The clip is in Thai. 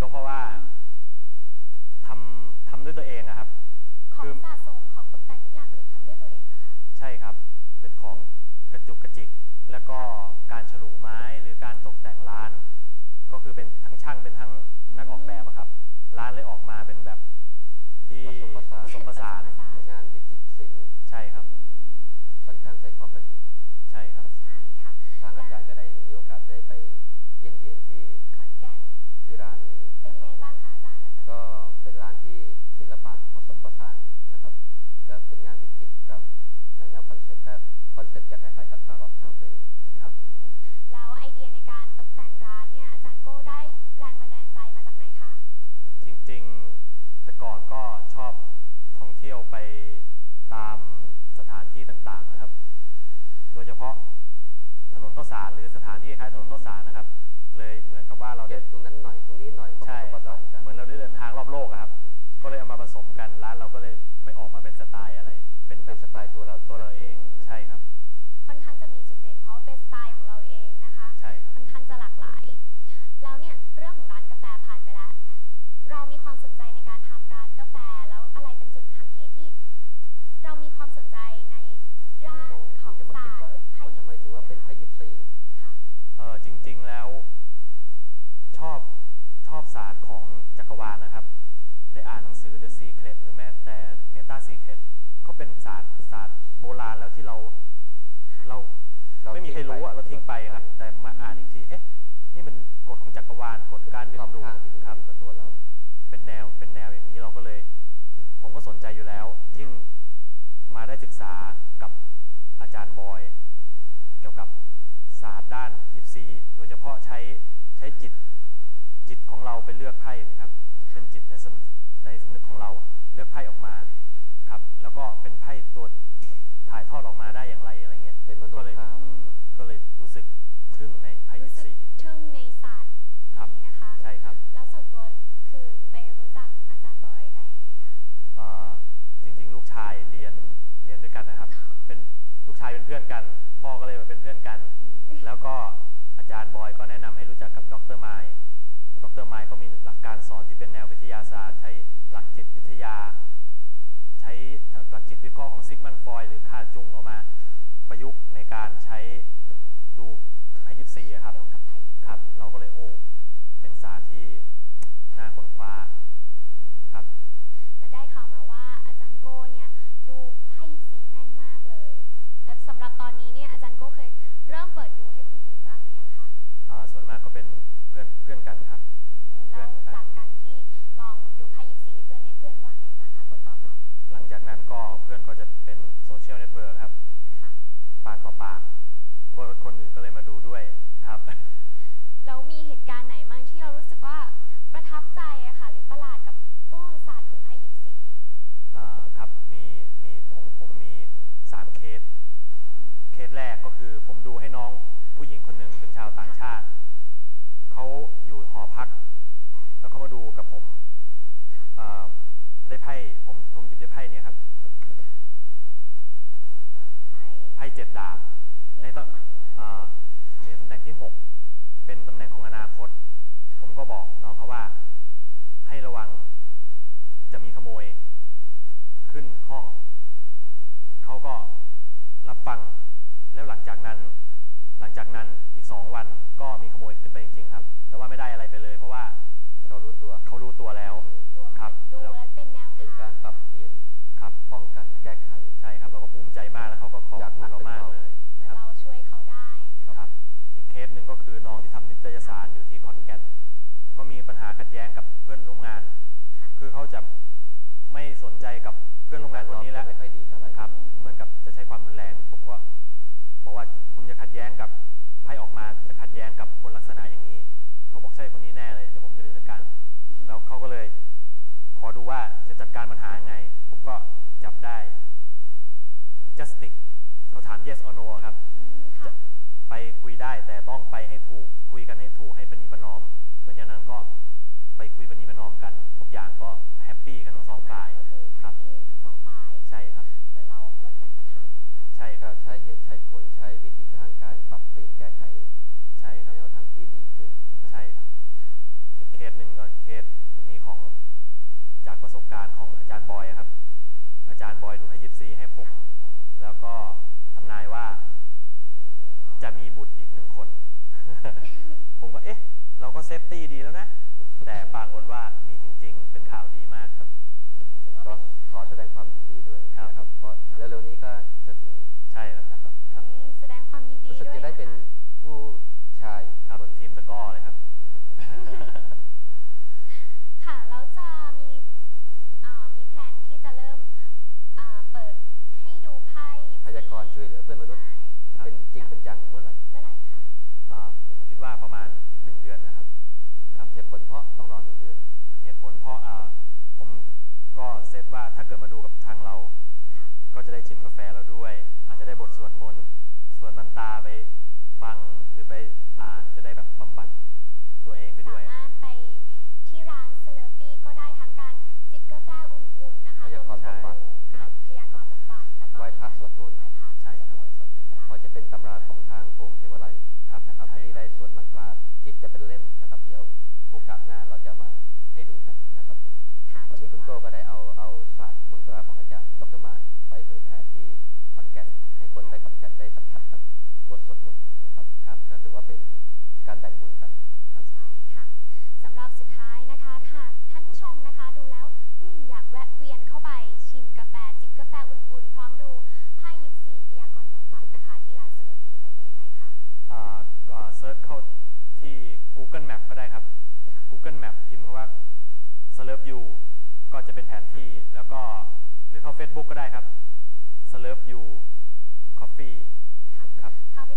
ก็สองปีก็เพราะว่าทำทำด้วยตัวเองอะครับ ขอคืงอสะสมของตกแต่งทุกอย่างคือทำด้วยตัวเองเหรอะคะใช่ครับ เป็นของกระจุกกระจิก แล้วก็การฉลุไม้หรือการตกแต่งร้าน ก็คือเป็นทั้งช่างเป็นทั้งนักออกแบบอะครับ ร้านเลยออกมาเป็นแบบที่ผสมผสานผสมผสานผสมผสานงานวิจิตรศิลป์ใช่ครับ ค่อนข้างใช้ความละเอียดใช่ครับ ใช่ค่ะ ทางอาจารย์ก็ พาะถนนข้าวสารหรือสถานที่คล้ายๆถนนข้าวสารนะครับ เลยเหมือนกับว่าเราเก็ได้ บตรงนั้นหน่อยตรงนี้หน่อยมาผใช่สมผแล้วสานกันเหมือนเราได้เดินทางรอบโลกอะครับ ก็เลยเอามาผสมกันร้านเราก็เลยไม่ออกมาเป็นสไตล์อะไร เป็นแบเป็นบสไตล์ตัวเราตัวเราเอง ใช่ครับ ค่อนข้างจะมีจุดเด่นเพราะว่าเป็นสไตล์ของเราเองนะคะ ใช่ครับ ค่อนข้างจะ ของจักรวาลนะครับ ได้อ่านหนังสือ The Secret หรือแม้แต่ Meta Secret ก็เป็นศาสตร์ศาสตร์โบราณแล้วที่เราค่ะเราเราไม่มีใครรู้อะเราทิ้งไปครับ แต่มาอ่านอีกทีเอ๊ะนี่มันกฎของจักรวาลกฎการดึรงอบดูดข้างที่ดูครับอยู่กับตัวเรา เป็นแนวเป็นแนวอย่างนี้เราก็เลย ผมก็สนใจอยู่แล้ว ยิ่งมาได้ศึกษากับอาจารย์บอย เกี่ยวกับศาสตร์ด้านยิปซีโดยเฉพาะใช้ใช้จิตจิตของเรา ไปเลือกไพ่นี่ครับ เป็นจิตในสำในสำนึกของเราเลือกไพ่ออกมาครับ แล้วก็เป็นไพ่ตัวถ่ายทอดออกมาได้อย่างไรอะไรเงี้ยเป็นมโนก็เลยภาพ อืมก็เลยรู้สึกทึ่งในไพ่ยิรู้ปสึกซี ทึ่งในศาสตร์ครับ นี้นะคะ ใช่ครับ แล้วส่วนตัวคือไปรู้จักอาจารย์บอยได้ยังไงคะ เอ่อจริงๆ ลูกชายเรียนเรียนด้วยกันนะครับ เป็นลูกชายเป็นเพื่อนกัน พ่อก็เลยมาเป็นเพื่อนกัน อืม แล้วก็อาจารย์บอยก็แนะนำให้รู้จักกับดรไมล์ ดรไมล์ก็มีหลักการสอนที่เป็นแนววิทยาศาสตร์ ใช้หลักจิตวิทยา ใช้หลักจิตวิเคราะห์ของซิกมันฟรอยด์หรือคาจุงเอามาประยุกต์ในการใช้ดูไพ่ยิปซีอะครับ โยงกับไพ่ยิปซี ครับ เราก็เลยโอ้เป็นศาสตร์ที่ ว่าคนอื่นก็เลยมาดูด้วยครับ แล้วมีเหตุการณ์ไหนบ้างที่เรารู้สึกว่าประทับใจอะค่ะ หรือประหลาดกับโอ้ศาสตร์ของไพ่ยิปซี อ่าครับมีมีผมผมมีสามเคส เคสแรกก็คือผมดูให้น้องผู้หญิงคนหนึ่งเป็นชาวต่างชาติ เขาอยู่หอพัก แล้วเขามาดูกับผมค่ะอ่าได้ไพ่ผมผมหยิบได้ไพ่เนี่ยครับ ไพ่ไพ่เจ็ดดาบ ในมีคตวามหมายว่าอ่าในตำแหน่งที่หกเป็นตำแหน่งของอนาคต ผมก็บอกน้องเขาว่า ให้ระวังจะมีขโมยขึ้นห้อง เขาก็รับฟัง แล้วหลังจากนั้น หลังจากนั้นอีกสองวันก็มีขโมยขึ้นไปจริงๆครับ แต่ว่าไม่ได้อะไรไปเลย เพราะว่าเขารู้ตัว เขารู้ตัวแล้วรู้ตัวครับ ดูแล้วแล้วเป็นแนวเป็นทางการปรับเปลี่ยนครับ ป้องกันแก้ไข ใช่ครับ เราก็ภูมิใจมากแล้วเขาก็ขอบจากคุหนัณกเราเป็นมากเบา เลยเห มือนครับเราช่วยเขาได้นะคคะรับอีกเคสหนึ่งก็คือทยสารอยู่ที่ขอนแก่น ก็มีปัญหาขัดแย้งกับเพื่อนร่วมงาน ค่ะ คือเขาจะไม่สนใจกับเพื่อนร่วมงานคนนี้แล้วจะไม่ค่อยดีเท่าไหร่ ครับ เหมือนกับจะใช้ความรุนแรง ผมก็บอกว่าคุณจะขัดแย้งกับไพ่ออกมาจะขัดแย้งกับคนลักษณะอย่างนี้ เขาบอกใช่คนนี้แน่เลย เดี๋ยวผมจะไปจัดการ แล้วเขาก็เลย ขอดูว่าจะจัดการปัญหายังไง ผมก็จับได้ justice เขาถาม yes or no ครับ อืมจะค่ะไปคุยได้แต่ต้องไปให้ถูก คุยกันให้ถูกให้ปณีประนอมหลังจากนั้นก็ไปคุยปณีประนอมกัน ทุกอย่างก็แฮปปี้กันทั้งสองฝ่ายก็คือแฮครัปบ ปี้ทั้งสองฝ่ายใช่ครับ เหมือนเราลดการประทะนะคะใช่คก็รับใช้เหตุใช้ผลใช้วิธีทางการปรับเปลี่ยนแก้ไขใช่ครับ แนวทางที่ดีขึ้นนะใช่ครับ อีกเคสหนึ่งก็เคสนี้ของจากประสบการณ์ของอาจารย์บอยอะครับ อาจารย์บอยดูให้ยิปซีให้ผม แล้วก็ทำนายว่า จะมีบุตรอีกหนึ่งคน ผมก็เอ๊ะ เราก็เซฟตี้ดีแล้วนะ แต่ปรากฏว่ามีจริง ๆ เป็นข่าวดีมากครับอืมถือว่าก็เป็น ขอแสดงความยินดีด้วยครับนะครับ เพราะเร็วๆนี้ก็จะถึงใช่แล้วครับนะครับ เซตว่าถ้าเกิดมาดูกับทางเราค่ะก็จะได้ชิมกาแฟเราด้วย อาจจะได้บทสวดมนต์สวดมันตราไปฟังหรือไปอ่านจะได้แบบบำบัดตัวเองไปด้วย สามารถไปที่ร้านเซเลปี้ก็ได้ทั้งการจิบกาแฟอุ่นๆนะคะพยากรณ์วมถึงบำบัดการพยากรณ์บำบัดแล้วก็ไหว้พระมีการสวดมนต์ ไหว้พระใช่สวดครับมนต์สวดมันตราเพราะจะเป็นตำ ก็จะเป็นแผนที่แล้วก็หรือเข้า Facebook ก็ได้ครับ s l u r f You Coffee ครับ เข้าไป